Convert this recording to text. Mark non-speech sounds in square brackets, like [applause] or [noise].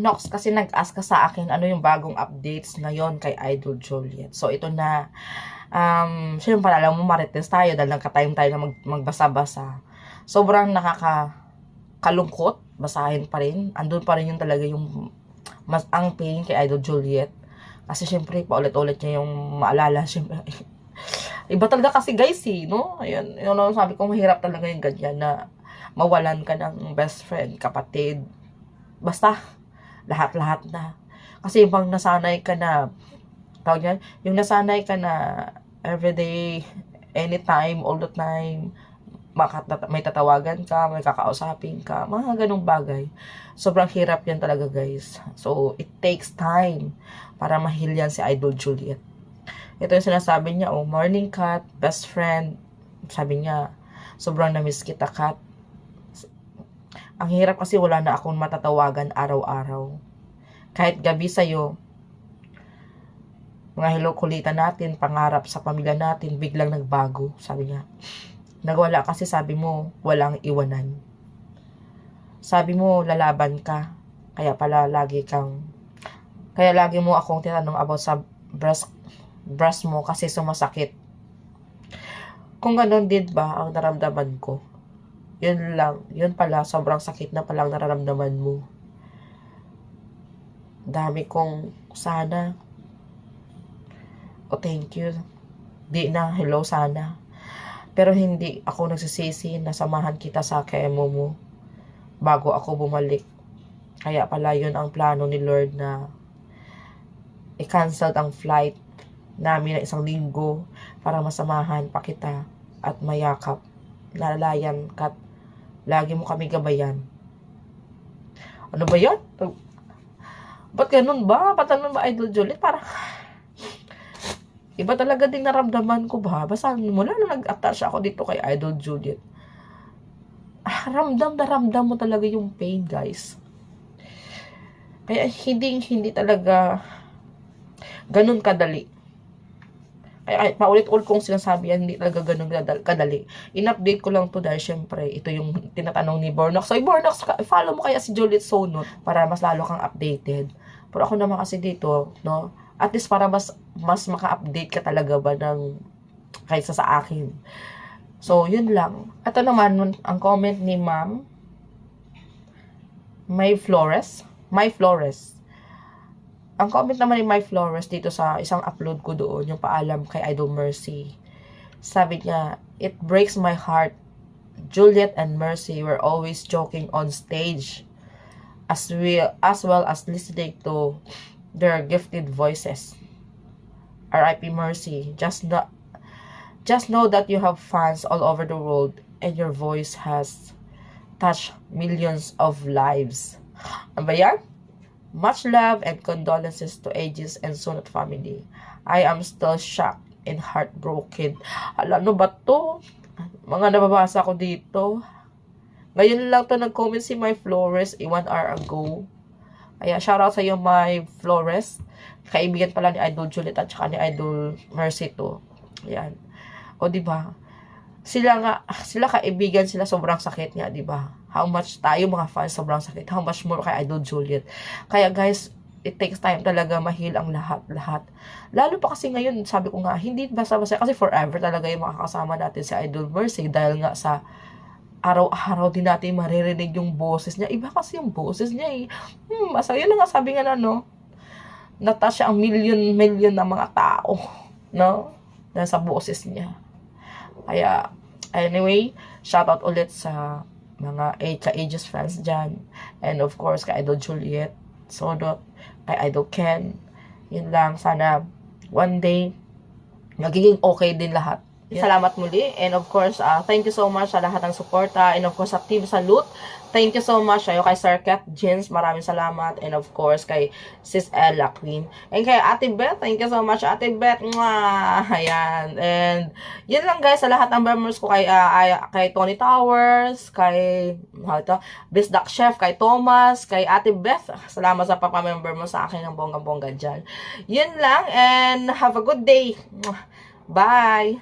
Nox kasi nag-ask ka sa akin ano yung bagong updates ngayon kay Idol Juliet. So ito na. Um, syempre alam mo marites tayo dahil nagka-time tayo na mag magbasa-basa. Sobrang nakaka kalungkot, basahin pa rin. Andun pa rin yung talaga yung mas ang pain kay Idol Juliet. Kasi syempre paulit-ulit niya yung maalala syempre. [laughs] Iba talaga kasi guys eh, no? Ayun, yun ang sabi ko mahirap talaga yung ganyan na mawalan ka ng best friend, kapatid. Basta, lahat-lahat na. Kasi yung bang nasanay ka na, tawag yan, yung nasanay ka na everyday, anytime, all the time, makatata- may tatawagan ka, may kakausapin ka, mga ganong bagay. Sobrang hirap yan talaga guys. So, it takes time para mahil yan si Idol Juliet. Ito yung sinasabi niya, oh, morning cat, best friend. Sabi niya, sobrang namiss kita cat. Ang hirap kasi wala na akong matatawagan araw-araw. Kahit gabi sa'yo, mga hello kulitan natin, pangarap sa pamilya natin, biglang nagbago, sabi niya. Nagwala kasi sabi mo, walang iwanan. Sabi mo, lalaban ka. Kaya pala lagi kang, kaya lagi mo akong tinanong about sa breast, breast mo kasi sumasakit. Kung ganun din ba ang naramdaman ko, yun lang, yun pala, sobrang sakit na palang nararamdaman mo. Dami kong sana, o thank you, di na, hello sana. Pero hindi ako nagsisisi na samahan kita sa kemo mo bago ako bumalik. Kaya pala yun ang plano ni Lord na i-cancel ang flight namin na isang linggo para masamahan pa kita at mayakap. Lalayan kat lagi mo kami gabayan. Ano ba yan? Ba't ganun ba? Ba't ganun ba, Idol Juliet? Para [sighs] Iba talaga din naramdaman ko ba? Basta mula na nag-attach ako dito kay Idol Juliet. Ah, ramdam na ramdam mo talaga yung pain, guys. Kaya hindi, hindi talaga ganun kadali. Kaya ay, paulit-ulit kong sinasabi yan, hindi talaga ganun kadal- kadali. In-update ko lang to dahil syempre, ito yung tinatanong ni Bornox. So, Bornox, follow mo kaya si Juliet Sonot para mas lalo kang updated. Pero ako naman kasi dito, no, at least para mas mas maka-update ka talaga ba ng kaysa sa akin. So, yun lang. Ito naman, ang comment ni Ma'am May Flores. May Flores. Ang comment naman ni May Flores dito sa isang upload ko doon, yung paalam kay Idol Mercy. Sabi niya, It breaks my heart. Juliet and Mercy were always joking on stage as we as well as listening to their gifted voices. R.I.P. Mercy. Just not just know that you have fans all over the world and your voice has touched millions of lives. Ano ba yan? Much love and condolences to Aegis and Sunat family. I am still shocked and heartbroken. Hala, ano ba to? Mga nababasa ko dito. Ngayon lang to nag-comment si My Flores eh, one hour ago. Kaya shoutout sa iyo My Flores. Kaibigan pala ni Idol Juliet at saka ni Idol Mercy to. Ayan. O di ba? Sila nga sila kaibigan sila sobrang sakit nga, di ba? How much tayo mga fans sobrang sakit. How much more kay Idol Juliet. Kaya guys, it takes time talaga mahil ang lahat-lahat. Lalo pa kasi ngayon, sabi ko nga, hindi basta-basta kasi forever talaga yung makakasama natin si Idol Mercy dahil nga sa araw-araw din natin maririnig yung boses niya. Iba kasi yung boses niya eh. Hmm, basta yun nga sabi nga na, no? Natasha ang million-million na mga tao, no? Dahil sa boses niya. Kaya, anyway, shoutout ulit sa mga ka-Aegis fans dyan. And of course, kay Idol Juliet, Sodot, kay Idol Ken. Yun lang, sana one day, magiging okay din lahat. Salamat muli. And of course, uh, thank you so much sa lahat ng suporta. And of course, sa Team Salute. Thank you so much sa'yo kay Sir Kat Jins. Maraming salamat. And of course, kay Sis Ella Queen. And kay Ate Beth. Thank you so much, Ate Beth. Mwah! [laughs] Ayan. And yun lang guys, sa lahat ng members ko kay, uh, ay, kay Tony Towers, kay ano ito, Bisdak Chef, kay Thomas, kay Ate Beth. Salamat sa pagpamember mo sa akin ng bonggang-bongga dyan. Yun lang. And have a good day. Mwah! Bye!